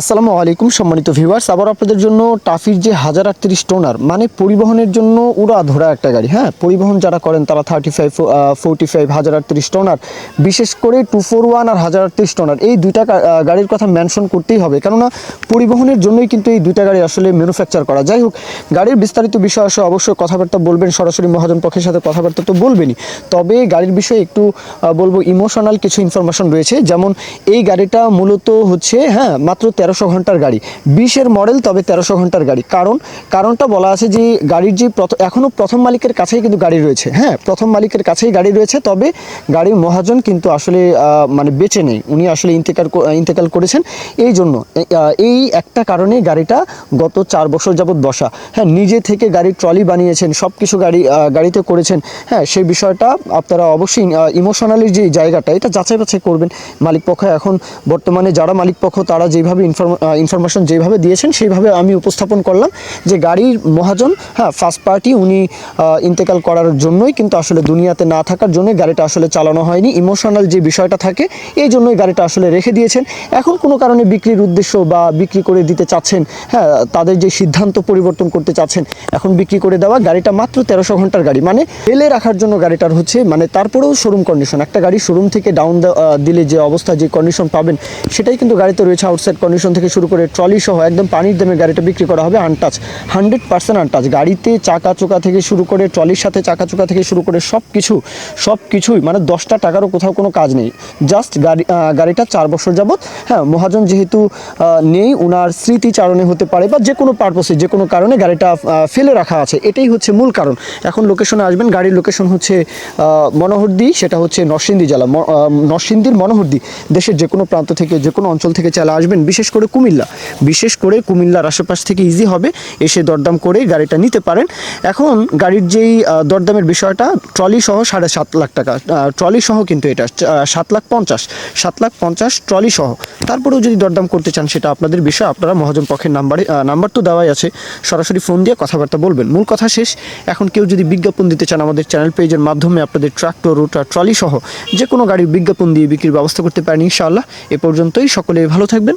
আসসালামু আলাইকুম, সম্মানিত ভিউয়ার্স আবার আপনাদের জন্য টাফির যে হাজার আটত্রিশ টোনার মানে পরিবহনের জন্য উড়া ধরা একটা গাড়ি হ্যাঁ? পরিবহন যারা করেন তারা থার্টি ফাইভ ফোরটি ফাইভ হাজার আটত্রিশ টোনার। বিশেষ করে টু ফোর ওয়ান আর হাজার আটত্রিশ টোনার। এই দুইটা গাড়ির কথা মেনশন করতেই হবে। কেননা পরিবহনের জন্যই কিন্তু এই দুইটা গাড়ি আসলে ম্যানুফ্যাকচার করা। যাই হোক, গাড়ির বিস্তারিত বিষয় আসলে অবশ্যই কথাবার্তা বলবেন, সরাসরি মহাজন পক্ষের সাথে কথাবার্তা তো বলবেনই। তবে গাড়ির বিষয়ে একটু বলব ইমোশনাল কিছু ইনফরমেশন রয়েছে। যেমন এই গাড়িটা মূলত হচ্ছে হ্যাঁ মাত্র তেরোশো ঘণ্টার গাড়ি। বিশের মডেল তবে তেরোশো ঘণ্টার গাড়ি। কারণ, কারণটা বলা আছে যে গাড়ির যে এখনও প্রথম মালিকের কাছেই কিন্তু গাড়ি রয়েছে। হ্যাঁ প্রথম মালিকের কাছেই গাড়ি রয়েছে, তবে গাড়ির মহাজন কিন্তু আসলে মানে বেঁচে নেই। উনি আসলে ইন্তেকাল ইন্তেকাল করেছেন। এই জন্য এই একটা কারণে গাড়িটা গত চার বছর যাবৎ বসা। হ্যাঁ নিজে থেকে গাড়ির ট্রলি বানিয়েছেন সব কিছু গাড়ি গাড়িতে করেছেন। হ্যাঁ সেই বিষয়টা আপনারা অবশ্যই ইমোশনালি যে জায়গাটা, এটা যাচাই বাছাই করবেন। মালিক পক্ষ এখন বর্তমানে, যারা মালিক পক্ষ, তারা যেভাবে ইনফরমেশন যেভাবে দিয়েছেন, সেইভাবে আমি উপস্থাপন করলাম যে গাড়ির মহাজন হ্যাঁ ফার্স্ট পার্টি উনি ইন্তেকাল করার জন্যই কিন্তু আসলে দুনিয়াতে না থাকার জন্যই গাড়িটা আসলে চালানো হয়নি। ইমোশনাল যে বিষয়টা থাকে, এই জন্যই গাড়িটা আসলে রেখে দিয়েছেন। এখন কোনো কারণে বিক্রির উদ্দেশ্য বা বিক্রি করে দিতে চাচ্ছেন হ্যাঁ তাদের যে সিদ্ধান্ত পরিবর্তন করতে চাচ্ছেন, এখন বিক্রি করে দেওয়া গাড়িটা মাত্র তেরোশো ঘণ্টার গাড়ি। মানে ফেলে রাখার জন্য গাড়িটার হচ্ছে মানে তারপরেও শোরুম কন্ডিশন একটা গাড়ি শোরুম থেকে ডাউন দিলে যে অবস্থা, যে কন্ডিশন পাবেন, সেটাই কিন্তু গাড়িতে রয়েছে আউটসাইড কন্ডিশন থেকে শুরু করে ট্রলি সহ একদম পানির দামে গাড়িটা বিক্রি করা হবে আনটাচ, হান্ড্রেড পার্সেন্ট আনটাচ। গাড়িতে চাকা চোকা থেকে শুরু করে ট্রলির সাথে চাকা চোকা থেকে শুরু করে সব কিছু সব কিছুই মানে দশটা টাকারও কোথাও কোনো কাজ নেই। জাস্ট গাড়ি গাড়িটা চার বছর যাবত হ্যাঁ মহাজন যেহেতু নেই ওনার স্মৃতিচারণে হতে পারে বা যে কোনো পারপসে যে কোনো কারণে গাড়িটা ফেলে রাখা আছে, এটাই হচ্ছে মূল কারণ। এখন লোকেশনে আসবেন, গাড়ির লোকেশন হচ্ছে মনোহরদি, সেটা হচ্ছে নরসিংদী জেলা। নরসিংদীর মনোহরদি, দেশের যে কোনো প্রান্ত থেকে, যে কোনো অঞ্চল থেকে চালা আসবেন। বিশেষ করে কুমিল্লা। বিশেষ করে কুমিল্লার আশেপাশ থেকে ইজি হবে, এসে দরদাম করে গাড়িটা নিতে পারেন। এখন গাড়ির যেই দরদামের বিষয়টা, ট্রলি সহ সাড়ে সাত লাখ টাকা ট্রলি সহ কিন্তু এটা সাত লাখ পঞ্চাশ, সাত লাখ পঞ্চাশ ট্রলি সহ। তারপরেও যদি দরদাম করতে চান সেটা আপনাদের বিষয়, আপনারা মহাজন পক্ষের নাম্বারে নাম্বার তো দেওয়াই আছে, সরাসরি ফোন দিয়ে কথাবার্তা বলবেন। মূল কথা শেষ, এখন কেউ যদি বিজ্ঞাপন দিতে চান আমাদের চ্যানেল পেজের মাধ্যমে, আপনাদের ট্রাক্টর রুটার ট্রলি সহ, যে কোনো গাড়ির বিজ্ঞাপন দিয়ে বিক্রির ব্যবস্থা করতে পারেন ইনশাআল্লাহ। এ পর্যন্তই, সকলে ভালো থাকবেন